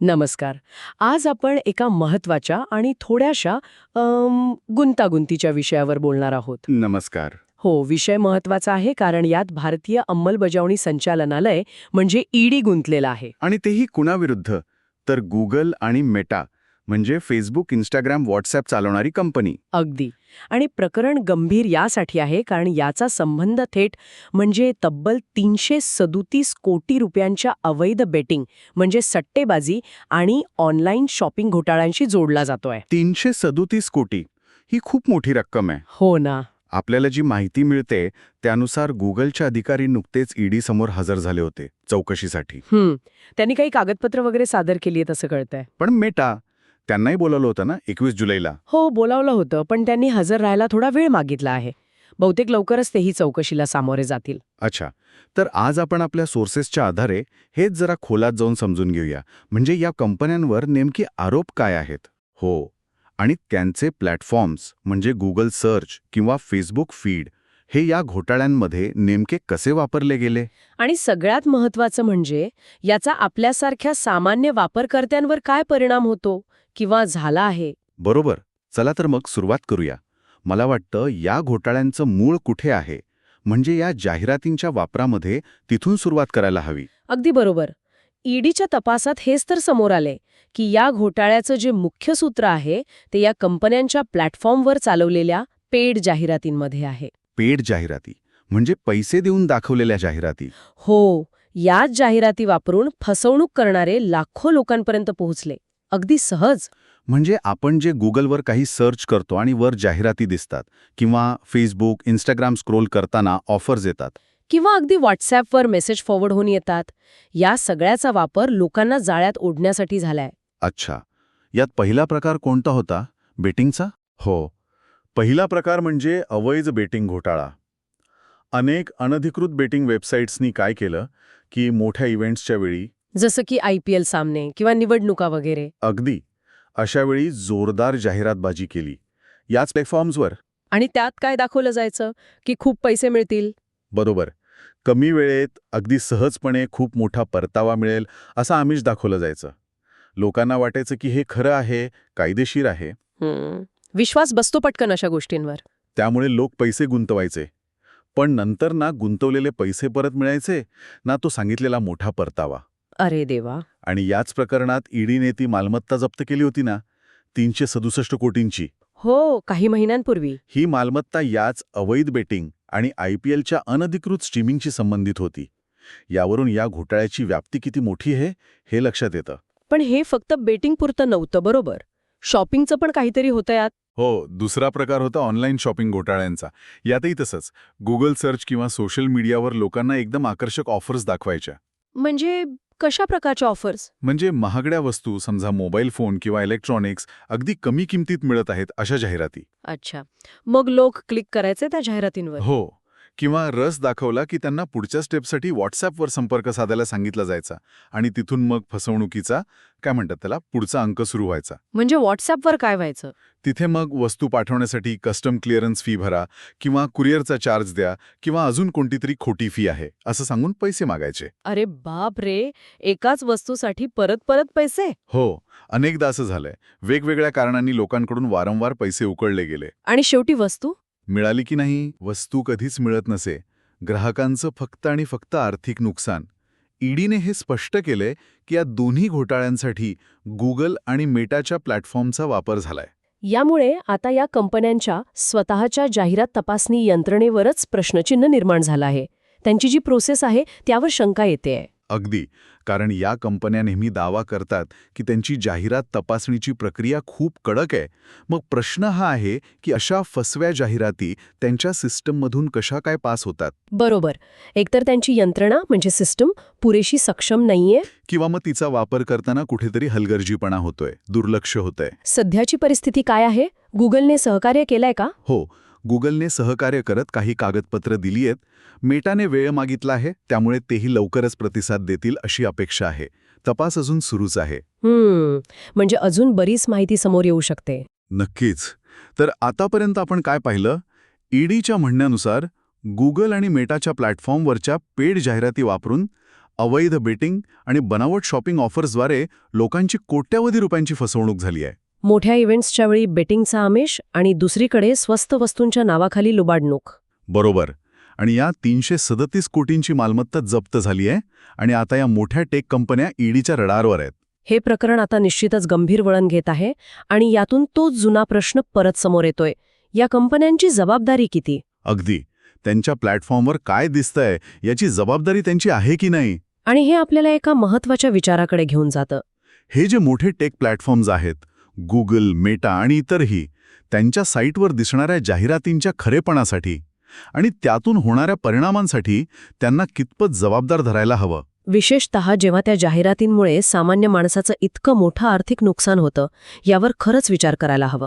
नमस्कार. आज आपण एका महत्त्वाच्या आणि थोड्याशा गुंतागुंतीच्या विषयावर बोलणार आहोत. नमस्कार. हो विषय महत्त्वाचा आहे कारण यात भारतीय अंमलबजावणी संचालनालय म्हणजे ईडी गुंतलेलं आहे. आणि तेही कुणाविरुद्ध? तर गुगल आणि मेटा म्हणजे फेसबुक इंस्टाग्राम व्हॉट्सॲप चालवणारी कंपनी अगदी. आणि प्रकरण गंभीर यासाठी आहे कारण याचा संबंध थेट म्हणजे तब्बल तीनशे सदुतीस कोटी रुपयांच्या अवैध बेटिंग म्हणजे सट्टेबाजी आणि ऑनलाईन शॉपिंग घोटाळ्यांशी जोडला जातोय. तीनशे सदोतीस कोटी ही खूप मोठी रक्कम आहे. हो ना. आपल्याला जी माहिती मिळते त्यानुसार गुगलचे अधिकारी नुकतेच ईडी समोर हजर झाले होते चौकशीसाठी. त्यांनी काही कागदपत्र वगैरे सादर केली आहेत असं कळतंय. पण मेटा त्यांनाही बोलावलं होतं ना एकवीस जुलैला? हो बोलावलं होतं पण त्यांनी हजर राहायला थोडा वेळ मागितला आहे. बहुतेक लवकरच तेही चौकशीला सामोरे जातील. अच्छा. तर आज आपण आपल्या सोर्सेसच्या आधारे हेच जरा खोलात जाऊन समजून घेऊया. म्हणजे या कंपन्यांवर नेमके आरोप काय आहेत? हो. आणि त्यांचे प्लॅटफॉर्म्स म्हणजे गुगल सर्च किंवा फेसबुक फीड हे या घोटाळ्यांमध्ये नेमके कसे वापरले गेले? आणि सगळ्यात महत्वाचं म्हणजे याचा आपल्यासारख्या सामान्य वापरकर्त्यांवर काय परिणाम होतो किंवा झाला आहे? बरोबर. चला तर मग सुरुवात करूया. मला वाटतं या घोटाळ्यांचं मूळ कुठे आहे? म्हणजे या जाहिरातींच्या वापरामध्ये तिथून सुरुवात करायला हवी. अगदी बरोबर. ईडीच्या तपासात हेच तर समोर आले की या घोटाळ्याचं जे मुख्य सूत्र आहे ते या कंपन्यांच्या प्लॅटफॉर्मवर चालवलेल्या पेड जाहिरातींमध्ये आहे. पेड जाहिराती म्हणजे पैसे देऊन दाखवलेल्या जाहिराती. हो याच जाहिराती वापरून फसवणूक करणारे लाखो लोकांपर्यंत पोहोचले. अगदी सहज. म्हणजे आपण जे गुगलवर काही सर्च करतो आणि वर जाहिराती दिसतात किंवा फेसबुक इंस्टाग्राम स्क्रोल करताना ऑफर्स येतात. किंवा अगदी व्हॉट्सॲपवर मेसेज फॉरवर्ड होऊन येतात. या सगळ्याचा वापर लोकांना जाळ्यात ओढण्यासाठी झालाय. अच्छा. यात पहिला प्रकार कोणता होता? बेटिंगचा हो. पहिला प्रकार म्हणजे अवैध बेटिंग घोटाळा. अनेक अनधिकृत बेटिंग वेबसाईट्सनी काय केलं की मोठ्या इव्हेंट्सच्या वेळी जसं की आय पी एल सामने किंवा निवडणुका वगैरे. अगदी. अशावेळी जोरदार जाहिरातबाजी केली. याच प्लॅटफॉर्म्सवर आणि त्यात काय दाखवलं जायचं? की खूप पैसे मिळतील. बरोबर. कमी वेळेत अगदी सहजपणे खूप मोठा परतावा मिळेल असं आमिष दाखवलं जायचं. लोकांना वाटायचं की हे खरं आहे कायदेशीर आहे. विश्वास बसतो पटकन अशा गोष्टींवर. त्यामुळे लोक पैसे गुंतवायचे. पण नंतर ना गुंतवलेले पैसे परत मिळायचे ना तो सांगितलेला मोठा परतावा. अरे देवा. आणि याच प्रकरणात ईडीने ती मालमत्ता जप्त केली होती ना तीनशे सदुसष्ट कोटींची. हो काही महिन्यांपूर्वी. ही मालमत्ता याच अवैध बेटिंग आणि आय पी एलच्या अनधिकृत स्ट्रीमिंगशी संबंधित होती. यावरून या घोटाळ्याची व्याप्ती किती मोठी आहे हे लक्षात येतं. पण हे फक्त बेटिंग पुरतं नव्हतं बरोबर. शॉपिंगचं पण काहीतरी होतं यात. हो दुसरा प्रकार होता ऑनलाईन शॉपिंग घोटाळ्यांचा. यातही तसंच गुगल सर्च किंवा सोशल मीडियावर लोकांना एकदम आकर्षक ऑफर्स दाखवायच्या. म्हणजे कशा प्रकारच्या ऑफर्स म्हणजे महागड्या वस्तू समजा मोबाईल फोन किंवा इलेक्ट्रॉनिक्स अगदी कमी किमतीत मिळत आहेत अशा जाहिराती. अच्छा. मग लोक क्लिक करायचे त्या जाहिरातींवर? हो. किंवा रस दाखवला की त्यांना पुढच्या स्टेपसाठी व्हॉट्सॲपवर संपर्क साधायला सांगितला जायचा आणि तिथून मग फसवणुकीचा काय म्हणतात त्याला पुढचा अंक सुरू व्हायचा. म्हणजे व्हॉट्सॲपवर काय व्हायचं? तिथे मग वस्तू पाठवण्यासाठी कस्टम क्लिअरन्स फी भरा किंवा कुरिअरचा चार्ज द्या किंवा अजून कोणती तरी खोटी फी आहे असं सांगून पैसे मागायचे. अरे बाप रे! एकाच वस्तूसाठी परत परत पैसे? हो अनेकदा असं झालंय. वेगवेगळ्या कारणांनी लोकांकडून वारंवार पैसे उकळले गेले. आणि शेवटी वस्तू? मिळाली की नाही वस्तू कधीच मिळत नसे. ग्राहकांचं फक्त आणि फक्त आर्थिक नुकसान. ईडीने हे स्पष्ट केलंय की या दोन्ही घोटाळ्यांसाठी गुगल आणि मेटाच्या प्लॅटफॉर्मचा वापर झालाय. यामुळे आता या कंपन्यांच्या स्वतःच्या जाहिरात तपासणी यंत्रणेवरच प्रश्नचिन्ह निर्माण झालं आहे. त्यांची जी प्रोसेस आहे त्यावर शंका येते अगदी. कारण या कंपन्या नेहमी दावा करतात की त्यांची जाहिरात तपासणीची प्रक्रिया खूप कडक आहे. मग प्रश्न हा आहे की अशा फसव्या जाहिराती त्यांच्या सिस्टममधून कशा काय पास होतात? बरोबर. एकतर त्यांची यंत्रणा म्हणजे सिस्टम पुरेशी सक्षम नाहीये. किंवा मग तिचा वापर करताना कुठेतरी हलगर्जीपणा होतोय दुर्लक्ष होतंय. सध्याची परिस्थिती काय आहे? गुगलने सहकार्य केलंय का? हो. गुगलने सहकार्य करत काही कागदपत्र दिली आहेत मेटाने वेळ मागितला आहे त्यामुळे तेही लवकरच प्रतिसाद देतील अशी अपेक्षा आहे. तपास अजून सुरूच आहे. म्हणजे अजून बरीच माहिती समोर येऊ शकते. नक्कीच. तर आतापर्यंत आपण काय पाहिलं? ईडीच्या म्हणण्यानुसार गुगल आणि मेटाच्या प्लॅटफॉर्मवरच्या पेड जाहिराती वापरून अवैध बेटिंग आणि बनावट शॉपिंग ऑफर्सद्वारे लोकांची कोट्यावधी रुपयांची फसवणूक झाली आहे. मोठ्या इव्हेंट्सच्या वेळी बेटिंगचा आमिष आणि दुसरीकडे स्वस्त वस्तूंच्या नावाखाली लुबाडणूक. बरोबर. आणि या तीनशे सदतीस कोटींची मालमत्ता जप्त झाली आहे आणि आता या मोठ्या टेक कंपन्या ईडीच्या रडारवर आहेत. हे प्रकरण आता निश्चितच गंभीर वळण घेत आहे आणि यातून तोच जुना प्रश्न परत समोर येतोय. या कंपन्यांची जबाबदारी किती? अगदी. त्यांच्या प्लॅटफॉर्मवर काय दिसतंय याची जबाबदारी त्यांची आहे की नाही? आणि हे आपल्याला एका महत्त्वाच्या विचाराकडे घेऊन जातं. हे जे मोठे टेक प्लॅटफॉर्म्स आहेत गुगल मेटा आणि इतरही त्यांच्या साईटवर दिसणाऱ्या जाहिरातींच्या खरेपणासाठी आणि त्यातून होणाऱ्या परिणामांसाठी त्यांना कितपत जबाबदार धरायला हवं. विशेषतः जेव्हा त्या जाहिरातींमुळे सामान्य माणसाचं इतकं मोठं आर्थिक नुकसान होतं यावर खरंच विचार करायला हवं.